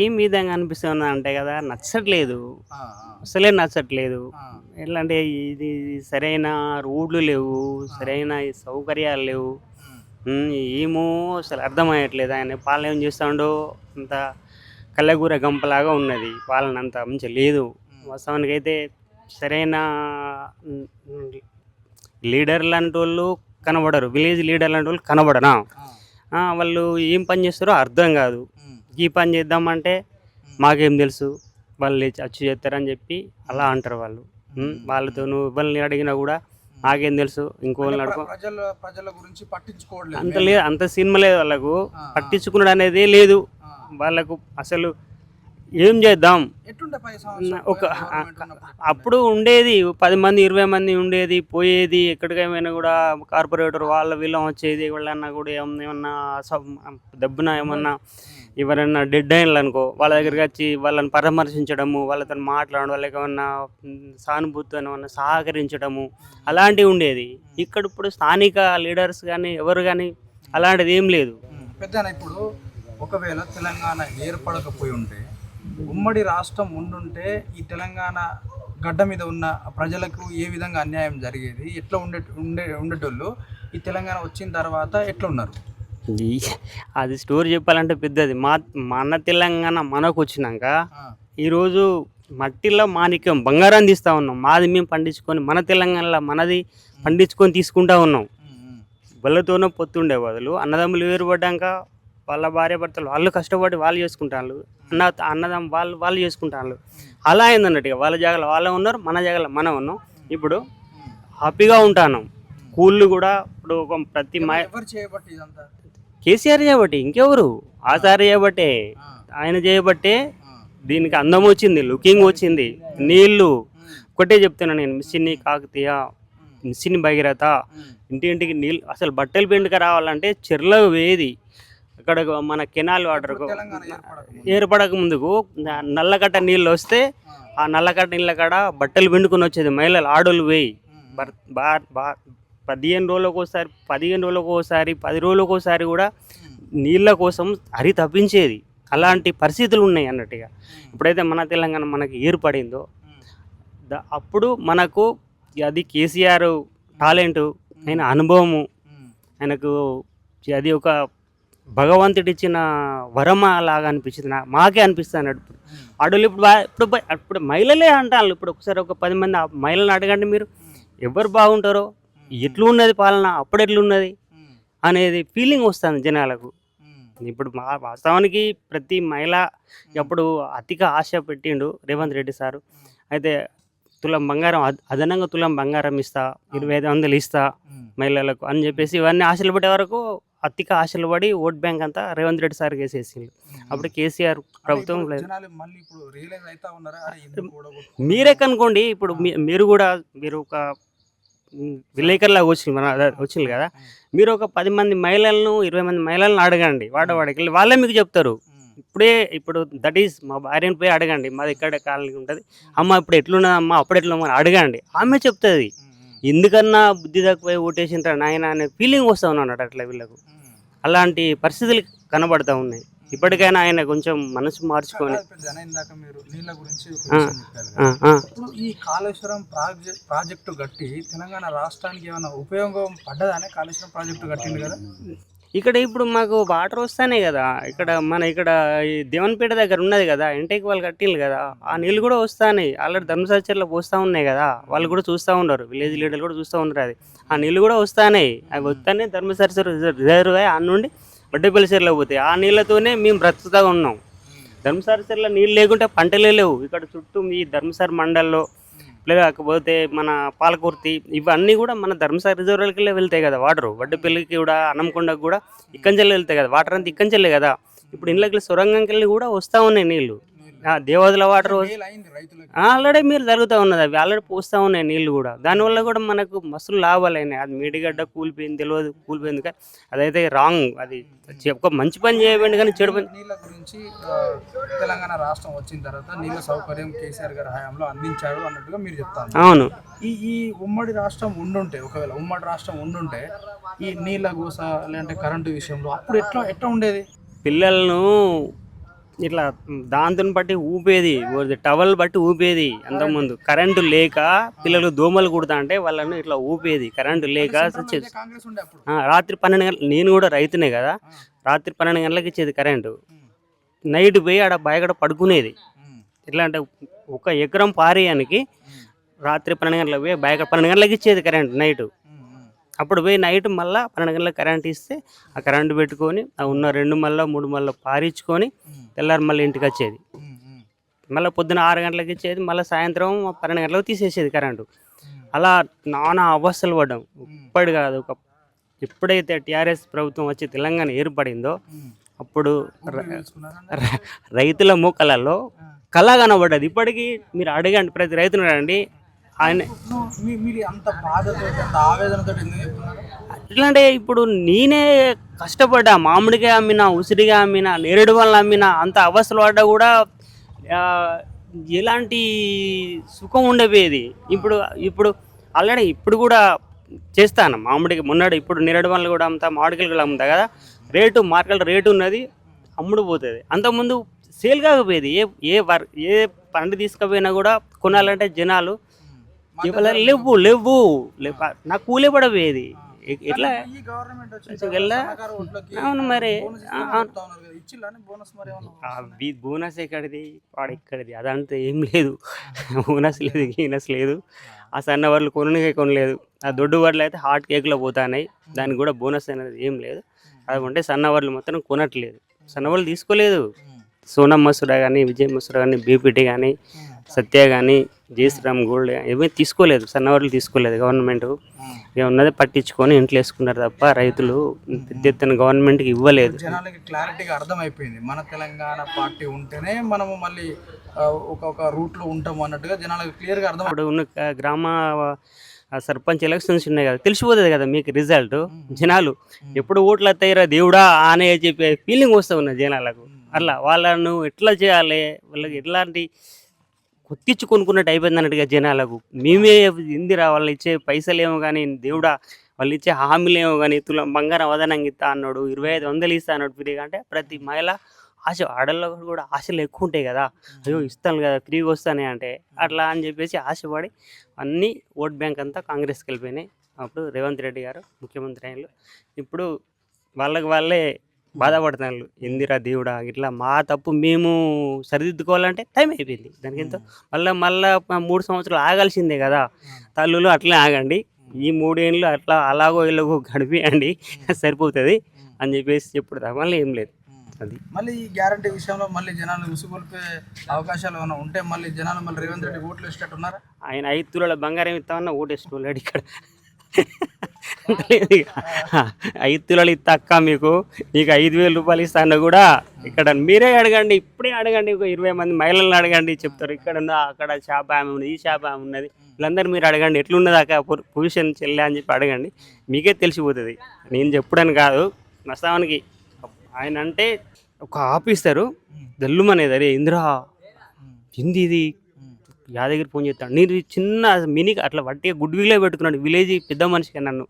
ఏం విధంగా అనిపిస్తుంది అంటే కదా నచ్చట్లేదు. అసలే నచ్చట్లేదు. ఎట్లా అంటే ఇది సరైన రోడ్లు లేవు సరైన సౌకర్యాలు లేవు. ఏమో అసలు అర్థమయ్యట్లేదు. ఆయన పాలన ఏం చేస్తాడో అంత కళ్ళగూర గంపలాగా ఉన్నది. పాలన అంత మంచిగా లేదు. వాస్తవానికి అయితే సరైన లీడర్ లాంటి వాళ్ళు కనబడరు. విలేజ్ లీడర్ లాంటి వాళ్ళు కనబడనా? వాళ్ళు ఏం పని చేస్తారో అర్థం కాదు. ఈ పని చేద్దామంటే మాకేం తెలుసు? వాళ్ళు అచ్చు చేస్తారని చెప్పి అలా అంటారు వాళ్ళు. వాళ్ళతో నువ్వు ఎవరిని అడిగినా కూడా నాకేం తెలుసు? ఇంకోళ్ళని ప్ర- ప్రజల ప్రజల గురించి పట్టించుకోవట్లేదు. అంత లేదు అంత సినిమా లేదు వాళ్ళకు. పట్టించుకున్నాడు అనేది లేదు. వాళ్ళకు అసలు ఏం చేద్దాం? ఒక? అప్పుడు ఉండేది పది మంది ఇరవై మంది ఉండేది పోయేది ఎక్కడికైనా కూడా కార్పొరేటర్ వాళ్ళ వీళ్ళం వచ్చేది వాళ్ళన్నా కూడా ఏమన్నా దెబ్బన ఏమన్నా ఎవరైనా డెడ్ అయినలు అనుకో వాళ్ళ దగ్గరికి వచ్చి వాళ్ళని పరామర్శించడము వాళ్ళతో మాట్లాడడం వాళ్ళకి ఏమన్నా సానుభూతితో ఏమన్నా సహకరించడము అలాంటివి ఉండేది. ఇక్కడ ఇప్పుడు స్థానిక లీడర్స్ కానీ ఎవరు కానీ అలాంటిది ఏం లేదు. ఉమ్, పెద్దనా ఇప్పుడు ఒకవేళ తెలంగాణ ఏర్పడకపోయి ఉంటే ఉమ్మడి రాష్ట్రం ఉండుంటే ఈ తెలంగాణ గడ్డ మీద ఉన్న ప్రజలకు ఏ విధంగా అన్యాయం జరిగేది? ఎట్లా ఉండే ఉండే ఉండేటోళ్ళు? ఈ తెలంగాణ వచ్చిన తర్వాత ఎట్లా ఉన్నారు అది స్టోరీ చెప్పాలంటే పెద్దది. మా మన తెలంగాణ మనకు వచ్చినాక ఈరోజు మట్టిలో మాణిక్యం బంగారం తీస్తూ ఉన్నాం. మాది మేము పండించుకొని మన తెలంగాణలో మనది పండించుకొని తీసుకుంటా ఉన్నాం. వాళ్ళతోనే పొత్తుండే బదులు అన్నదమ్ములు వేరుపడ్డాక వాళ్ళ భార్య భర్తలు వాళ్ళు కష్టపడి వాళ్ళు చేసుకుంటారు అన్న అన్నదమ్ వాళ్ళు వాళ్ళు చేసుకుంటారు అలా అయింది అన్నట్టుగా వాళ్ళ జాగాలో వాళ్ళే ఉన్నారు మన జాగాలో మనం ఉన్నాం. ఇప్పుడు. హ్యాపీగా ఉంటాను. కూళ్ళు కూడా ఇప్పుడు ఒక ప్రతి మా కేసీఆర్ చేయబట్టి ఇంకెవరు? ఆచార్య చేయబట్టే ఆయన చేయబట్టే దీనికి అందం వచ్చింది లుకింగ్ వచ్చింది నీళ్ళు. ఒకటే చెప్తున్నా నేను మిస్సిని కాకతీయ మిస్సిని భగీరథ ఉమ్, ఇంటి ఇంటికి నీళ్ళు అసలు బట్టలు పిండుక రావాలంటే చెర్ల వేది. అక్కడ మన కెనాల్ వాటర్. ఏర్పడక ముందుకు నల్లకట్ట నీళ్ళు వస్తే ఆ, నల్లకట్ట నీళ్ళ కాడ బట్టలు పిండుకొని వచ్చేది మహిళలు ఆడోళ్ళు బా పదిహేను రోజులకు ఒకసారి పదిహేను రోజులకు ఒకసారి పది రోజులకు ఒకసారి కూడా నీళ్ళ కోసం హరి తప్పించేది. అలాంటి పరిస్థితులు ఉన్నాయి అన్నట్టుగా. ఇప్పుడైతే మన తెలంగాణ మనకి ఏర్పడిందో అప్పుడు మనకు అది కేసీఆర్ టాలెంట్ ఆయన అనుభవము ఆయనకు అది ఒక భగవంతుడు ఇచ్చిన వరమ లాగా అనిపించింది నా- మాకే అనిపిస్తుంది అన్నట్టు ఇప్పుడు ఆడోళ్ళు ఇప్పుడు ఇప్పుడు ఇప్పుడు మహిళలే అంటారు ఇప్పుడు ఒకసారి ఒక పది మంది మహిళలను అడగండి మీరు. ఎవరు బాగుంటారో ఎట్లు ఉన్నది పాలన అప్పుడు ఎట్లున్నది అనేది ఫీలింగ్ వస్తుంది జనాలకు. ఇప్పుడు మా వాస్తవానికి ప్రతి మహిళ ఎప్పుడు అతిగా ఆశ పెట్టిండు రేవంత్ రెడ్డి సారు. అయితే తులం బంగారం అద్- అదనంగా తులం బంగారం ఇస్తా ఇరవై ఐదు వందలు ఇస్తా మహిళలకు అని చెప్పేసి ఇవన్నీ ఆశలు పడే వరకు అతిగా ఆశలు పడి ఓట్ బ్యాంక్ అంతా రేవంత్ రెడ్డి సార్ ఉమ్. అప్పుడు కేసీఆర్ ప్రభుత్వం? మీరే కనుకోండి ఇప్పుడు మీరు కూడా మీరు ఒక విలేకరులాగా వచ్చింది మన వచ్చింది కదా. మీరు ఒక పది మంది మహిళలను ఇరవై మంది మహిళలను అడగండి వాడవాడికి వెళ్ళి వాళ్ళే మీకు చెప్తారు. ఇప్పుడే ఇప్పుడు దట్ ఈస్ మా భార్యను పోయి అడగండి మాది ఇక్కడ కాలనీ ఉంటుంది. అమ్మ ఇప్పుడు ఎట్లున్నది అమ్మ అప్పుడు ఎట్లున్నా అడగండి. ఆమె చెప్తుంది. ఎందుకన్నా బుద్ధి తక్కువ ఓటేసింటారు నాయన అనే ఫీలింగ్ వస్తూ ఉన్నాడు అట్లా వీళ్ళకు. అలాంటి పరిస్థితులు కనబడతా ఉన్నాయి. ఇప్పటికైనా ఆయన కొంచెం మనసు మార్చుకొని. ఇందాక మీరు నీళ్ళ గురించి. ఇప్పుడు ఈ కాళేశ్వరం ప్రాజెక్ట్ ప్రాజెక్టు కట్టి తెలంగాణ రాష్ట్రానికి ఏమైనా ఉపయోగం పడ్డదానే? కాళేశ్వరం ప్రాజెక్టు కట్టింది కదా? ఇక్కడ ఇప్పుడు మాకు వాటర్ వస్తానే కదా. ఇక్కడ మన ఇక్కడ ఈ దేవన్పేట దగ్గర ఉన్నది కదా. ఇంటికి వాళ్ళు కట్టిండ్రు కదా. ఆ నీళ్ళు కూడా వస్తాయి ఆల్రెడీ ధర్మసాచర్లో పోస్తూ ఉన్నాయి కదా. వాళ్ళు కూడా చూస్తూ ఉన్నారు. విలేజ్ లీడర్లు కూడా చూస్తూ ఉన్నారు అది. ఆ నీళ్ళు కూడా వస్తానే. అవి వస్తానే ధర్మసాచర్ రిజర్వ్ అయ్యి ఆ నుండి వడ్డేపల్లి చెరువులో పోతాయి ఆ నీళ్ళతోనే మేము బ్రతుకుతా ఉన్నాం. ధర్మసాచర్లో నీళ్ళు లేకుంటే పంటలే లేవు. ఇక్కడ చుట్టూ ఈ ధర్మసార మండల్లో లేకపోతే మన పాలకుర్తి ఇవన్నీ కూడా మన ధర్మసార రిజర్వర్లకి వెళ్తాయి కదా వాటర్. వడ్డపల్లికి కూడా అన్నంకొండకు కూడా ఇక్కంచెల్లి వెళ్తాయి కదా. వాటర్ అంతా ఇక్కంచెల్లే కదా. ఇప్పుడు ఇంట్లోకి సొరంగంకి వెళ్ళి కూడా వస్తూ ఉన్నాయి నీళ్ళు. దేవాదుల వాటర్ ఆల్రెడీ మీరు జరుగుతూ ఉన్నది అవి. ఆల్రెడీ పోస్తూ ఉన్నాయి నీళ్ళు కూడా. దానివల్ల కూడా మనకు మస్తు లాభాలు అయినాయి. అది మేడిగడ్డ కూలిపోయింది తెలియదు కూలిపోయింది కానీ అదైతే రాంగ్ అది ఒక మంచి పని చేయబండి కానీ చెడు పని నీళ్ళ గురించి తెలంగాణ రాష్ట్రం వచ్చిన తర్వాత నీళ్ళ సౌకర్యం కేసీఆర్ గారి హయాంలో అందించాడు అన్నట్టుగా మీరు చెప్తాను అవును. ఈ ఈ ఉమ్మడి రాష్ట్రం ఉండుంటే ఒకవేళ ఉమ్మడి రాష్ట్రం ఉండుంటే ఈ నీళ్ళ గోస లేదంటే కరెంటు విషయంలో అప్పుడు ఎట్లా ఎట్లా ఉండేది? పిల్లలను ఇట్లా దాంతో బట్టి ఊపేది టవల్ బట్టి ఊపేది అంతకుముందు. కరెంటు లేక పిల్లలు దోమలు కుడతా అంటే వాళ్ళను ఇట్లా ఊపేది. కరెంటు లేక రాత్రి పన్నెండు గంటలు నేను కూడా రైతునే కదా రాత్రి పన్నెండు గంటలకు ఇచ్చేది కరెంటు. నైట్ పోయి ఆడ బాయగడ పడుకునేది. ఎట్లా అంటే ఒక ఎకరం పారేయానికి రాత్రి పన్నెండు గంటలకు పోయి బాయగడ పన్నెండు గంటలకు ఇచ్చేది కరెంట్ నైట్. అప్పుడు పోయి నైట్ మళ్ళీ పన్నెండు గంటలకు కరెంట్ ఇస్తే ఆ కరెంట్ పెట్టుకొని ఆ ఉన్న రెండు మళ్ళీ మూడు మళ్ళీ పారించుకొని తెల్లారి మళ్ళీ ఇంటికి వచ్చేది. మళ్ళీ పొద్దున ఆరు గంటలకు ఇచ్చేది మళ్ళీ సాయంత్రం పన్నెండు గంటలకు తీసేసేది కరెంటు. అలా నానా అవస్థలు పడ్డాం. ఇప్పటి కాదు ఒక ఎప్పుడైతే టీఆర్ఎస్ ప్రభుత్వం వచ్చి తెలంగాణ ఏర్పడిందో. అప్పుడు రైతుల మూకలలో కళ కనబడ్డది. ఇప్పటికీ మీరు అడగండి ప్రతి రైతును అడగండి ఆయన మీరు అంత బాధతో ఆవేదనతో ఇప్పుడు నేనే కష్టపడ్డా మామిడిగా అమ్మినా ఉసిరిగా అమ్మినా నేరేడు వల్ల అమ్మినా అంత అవస్థలు పడ్డా కూడా ఎలాంటి సుఖం ఉండబోయేది? ఇప్పుడు ఇప్పుడు ఆల్రెడీ ఇప్పుడు కూడా చేస్తాను. మామిడికి మొన్నడు ఇప్పుడు నేరేడు వల్ల కూడా అమ్ముతా మామిడికాయలు కూడా అమ్ముతా కదా. రేటు మార్కెట్ రేటు ఉన్నది అమ్ముడు పోతుంది. అంతకుముందు సేల్ కాకపోయేది. ఏ ఏ వర్ ఏ పంట తీసుకుపోయినా కూడా కొనాలంటే జనాలు ఇవాళ లేవు లేవు. నాకు కూలే పడపోయేది ఎ- ఎట్లా? వెళ్ళా? అవును మరి. ఇచ్చిల్లా బోనస్ ఎక్కడిది? వాడు ఎక్కడిది? అదంతా ఏం లేదు. బోనస్ లేదు గీనస్ లేదు. ఆ. సన్న వడ్లు కొననికే కొనలేదు. ఆ దొడ్డు వడ్లు అయితే హాట్ కేక్లో పోతాయి దానికి కూడా బోనస్ అనేది ఏం లేదు. అది ఉంటే సన్న వడ్లు మొత్తం కొనట్లేదు. సన్న వడ్లు తీసుకోలేదు. సోనం మసూరా కానీ విజయ్ మసూరా కానీ బీపీటీ కానీ సత్య కానీ జయశ్రామ్ గోల్డ్ ఏమీ తీసుకోలేదు. సన్నవడ్లు తీసుకోలేదు. గవర్నమెంట్ ఉన్నది పట్టించుకొని ఇంట్లో వేసుకున్నారు తప్ప రైతులు పెద్ద ఎత్తున గవర్నమెంట్కి ఇవ్వలేదు. జనాలకి క్లారిటీగా అర్థమైపోయింది. మన తెలంగాణ పార్టీ ఉంటేనే మనము మళ్ళీ ఒక ఒక రూట్లో ఉంటాము అన్నట్టుగా జనాలకు క్లియర్గా అర్థం ఇప్పుడు ఉన్న గ్రామ సర్పంచ్ ఎలక్షన్స్ ఉన్నాయి కదా. తెలిసిపోతుంది కదా మీకు రిజల్ట్. జనాలు ఎప్పుడు ఓట్లు వస్తాయిరా దేవుడా అనే చెప్పే ఫీలింగ్ వస్తూ ఉన్నది జనాలకు. అట్లా వాళ్ళను ఎట్లా చేయాలి? వాళ్ళకి ఎట్లాంటి కొత్తిచ్చు కొనుక్కున్నట్టు అయిపోయింది అన్నట్టుగా జనాలకు. మేమే ఇందిరా వాళ్ళు ఇచ్చే పైసలు ఏమో కానీ దేవుడా వాళ్ళు ఇచ్చే హామీలు ఏమో కానీ తుల బంగారం వదనంగా ఇస్తా అన్నాడు ఇరవై ఐదు వందలు ఇస్తా అన్నాడు ఫ్రీగా అంటే ప్రతి మహిళ ఆశ ఆడల్లో కూడా ఆశలు ఎక్కువ ఉంటాయి కదా. అయ్యో ఇస్తాను కదా ఫ్రీగా వస్తానే అంటే అట్లా అని చెప్పేసి ఆశపడి అన్నీ ఓట్ బ్యాంక్ అంతా కాంగ్రెస్కి వెళ్ళిపోయినాయి. అప్పుడు రేవంత్ రెడ్డి గారు ముఖ్యమంత్రి అయినలు. ఇప్పుడు వాళ్ళకి వాళ్ళే బాధపడుతున్నారు. ఇందిరా దేవుడా ఇట్లా మా తప్పు మేము సరిదిద్దుకోవాలంటే టైం అయిపోయింది. దానికి ఎంతో మళ్ళీ మళ్ళీ మూడు సంవత్సరాలు ఆగాల్సిందే కదా. తల్లులు అట్లే ఆగండి. ఈ మూడేళ్ళు అట్లా అలాగో ఇలాగో గడిపియండి. సరిపోతుంది అని చెప్పేసి చెప్పుడు తప్ప మళ్ళీ ఏం లేదు. అది. మళ్ళీ ఈ గ్యారంటీ విషయంలో మళ్ళీ జనాలు ఉసుగొల్పే అవకాశాలు ఏమైనా ఉంటే మళ్ళీ జనాలు మళ్ళీ రేవంత్ రెడ్డి ఓట్లు వేసేటట్టు ఉన్నారా ఆయన ఐదు తులాల బంగారం ఇస్తామన్నా ఓటేసుకోలేడు ఇక్కడ. ఐదు తులాలు ఇస్తా అక్క మీకు. మీకు ఐదు వేల రూపాయలు ఇస్తాను కూడా ఇక్కడ మీరే అడగండి ఇప్పుడే అడగండి. ఒక ఇరవై మంది మహిళలను అడగండి చెప్తారు. ఇక్కడ ఉందా అక్కడ షాప్ ఆమె ఉంది ఈ షాప్ ఆమె ఉన్నది. వీళ్ళందరూ మీరు అడగండి ఎట్లున్నది అక్క పొజిషన్ చెల్లె అని చెప్పి అడగండి. మీకే తెలిసిపోతుంది. నేను చెప్పడానికి కాదు. వాస్తవానికి ఆయన అంటే ఒక ఆఫీసరు. దల్లుమనేది. అరే ఇందిరా. హిందీ ఇది? యాదగిరి ఫోన్ చేస్తాడు. నేను చిన్న మినీ అట్లా వట్టిగా గుడ్ విలే పెట్టుకున్నాడు. విలేజ్ పెద్ద మనిషిగా నన్ను.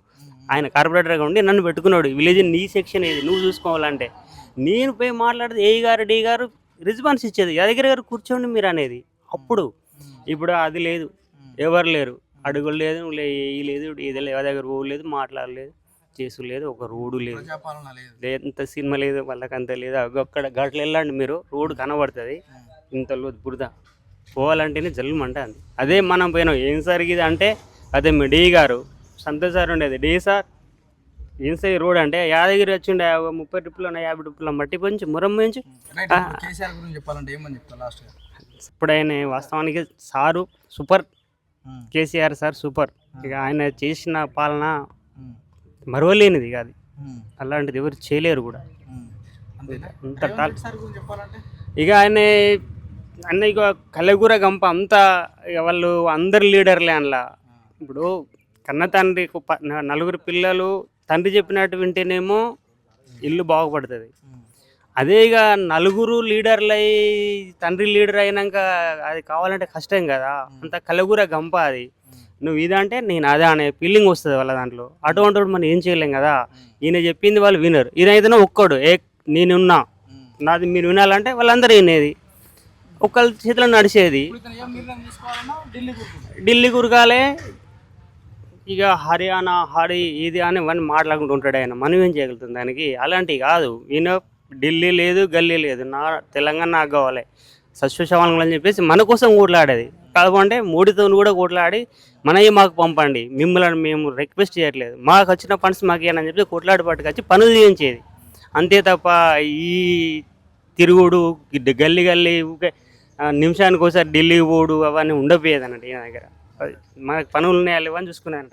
ఆయన కార్పొరేటర్గా ఉండి నన్ను పెట్టుకున్నాడు. విలేజ్ నీ సెక్షన్ ఏది? నువ్వు చూసుకోవాలంటే. నేను పోయి మాట్లాడితే ఏ గారు డి గారు రెస్పాన్స్ ఇచ్చేది. యాదగిరి గారు కూర్చోండి మీరు అనేది. అప్పుడు. ఇప్పుడు అది లేదు. ఎవరు లేరు. అడుగులు లేదు. ఏ లేదు. ఇది లేదు. దగ్గర ఊరు లేదు. మాట్లాడలేదు. చేసు లేదు. ఒక రోడ్డు లేదు. ఎంత సినిమా లేదు. వాళ్ళకంత లేదు. అక్కడ గట్ల వెళ్ళండి మీరు. రోడ్డు కనబడుతుంది. ఇంత లో- బురద. పోవాలంటేనే జల్లుమంట అంది అదే మనం పోయినాం. ఏం సార్ ఇది అంటే అదే మీ డి గారు సంతోష్ సార్ ఉండేది. డి సార్ ఏం సార్ రోడ్ అంటే యాదగిరి వచ్చిండే ఒక ముప్పై ట్రిప్పులు యాభై ట్రిప్పులు మట్టి పొంచి మురం పోయించి చెప్పాలంటే ఏమని లాస్ట్ ఇప్పుడైన వాస్తవానికి sir super. KCR sir super. ఇక ఆయన చేసిన పాలన మరవలేనిది కాదు అలాంటిది ఎవరు చేయలేరు కూడా. అంత ఇక ఆయన అన్న ఇక కలగూర గంప అంతా ఇక వాళ్ళు అందరు లీడర్లే అందులో ఇప్పుడు కన్న తండ్రి ప- నలుగురు పిల్లలు తండ్రి చెప్పినట్టు వింటేనేమో ఇల్లు బాగుపడుతుంది. అదే ఇక నలుగురు లీడర్లై తండ్రి లీడర్ అయినాక అది కావాలంటే కష్టం కదా. అంత కలగూర గంప అది. నువ్వు ఇదంటే నేను అదే అనే ఫీలింగ్ వస్తుంది వాళ్ళ దాంట్లో. అటువంటి మనం ఏం చేయలేం కదా. ఈయన చెప్పింది వాళ్ళు వినరు. ఈయన అయితేనే ఒక్కడు ఏ నేనున్నా నాది మీరు వినాలంటే వాళ్ళందరూ వినేది. ఒకళ్ళ చేతిలో నడిచేది. ఢిల్లీ కురగాలే ఇక హర్యానా హరి ఇది అని ఇవన్నీ మాట్లాడుకుంటూ ఉంటాడు ఆయన. మనం ఏం చేయగలుగుతాం దానికి? అలాంటివి కాదు. ఈయన ఢిల్లీ లేదు గల్లీ లేదు. నా తెలంగాణ నాకు కావాలి. సస్యశవాలను అని చెప్పేసి మన కోసం కొట్లాడేది కాకపోతే మోడీతో కూడా కొట్లాడి మనవి మాకు పంపండి. మిమ్మల్ని మేము రిక్వెస్ట్ చేయట్లేదు. మాకు వచ్చిన ఫండ్స్ మాకు ఇవ్వనని చెప్పి కొట్లాడి పట్టుకొచ్చి పనులు చేయించేది. అంతే తప్ప ఈ తిరుగుడు గల్లీ గల్లీ ఊకే, నిమిషానికి ఒకసారి ఢిల్లీ పోడు అవన్నీ ఉండపోయేది అన్నట్టు ఈయన దగ్గర. మనకి పనులు ఉన్నాయి లేవని చూసుకున్నాను